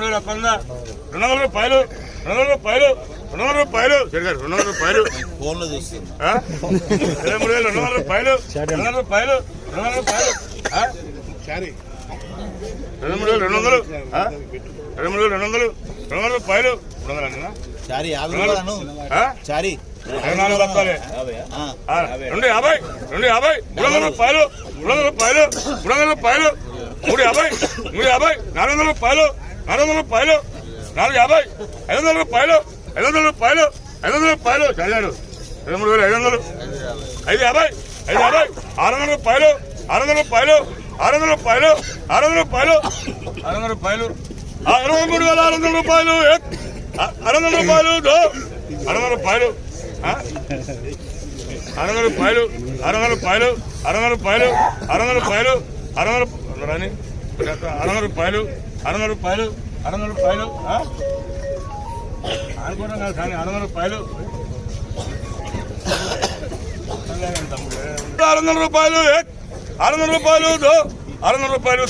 మూడు వేల ఒక్క వంద రెండు వందల రూపాయలు రెండు వందల రూపాయలు రెండు వందల రూపాయలు. జరిగారు రెండు వందల రూపాయలు. ఫోన్లో చూస్తున్నా. ఆ? ఇరవై మూడు వేలు రెండు వందల రూపాయలు రెండు వందల రూపాయలు రెండు వందల. రూపాయలు ఆ? ఇరవై మూడు వేలు రెండు వందలు? ఇరవై మూడు వేలు రెండు వందలు రెండు వందల రూపాయలు రెండు వందలు అన్నా రెండు యాభై రెండు యాభై. మూడు వందల రూపాయలు మూడు వందల రూపాయలు మూడు వందల రూపాయలు మూడు యాభై మూడు యాభై నాలుగు వందల రూపాయలు. నాలుగు వందల రూపాయలు నాలుగు యాభై ఐదు వందల రూపాయలు ఐదు వందల రూపాయలు ఐదు వందల రూపాయలు చదివాడు ఇరవై మూడు వేలు ఐదు వందలు ఐదు యాభై ఐదు యాభై ఆరు వందల రూపాయలు ఆరు వందల రూపాయలు ఆరు వందల రూపాయలు ఆరు వందల రూపాయలు ఆరు వందల రూపాయలు ఆ, ఇరవై మూడు వేల ఆరు వందల రూపాయలు ఆరు వందల రూపాయలు ఆరు వందల రూపాయలు ఆరు వందల రూపాయలు ఆరు వందల రూపాయలు ఆరు వందల రూపాయలు ఆరు వందల రూపాయలు ఆరు వందల రాని ఆరు వందల రూపాయలు ఆరు వందల రూపాయలు ఆరు వందల రూపాయలు ఆ? అనుకోవడం కాదు కానీ ఆరు వందల రూపాయలు ఆరు వందల రూపాయలు ఏ? వందల రూపాయలు దో. వందల రూపాయలు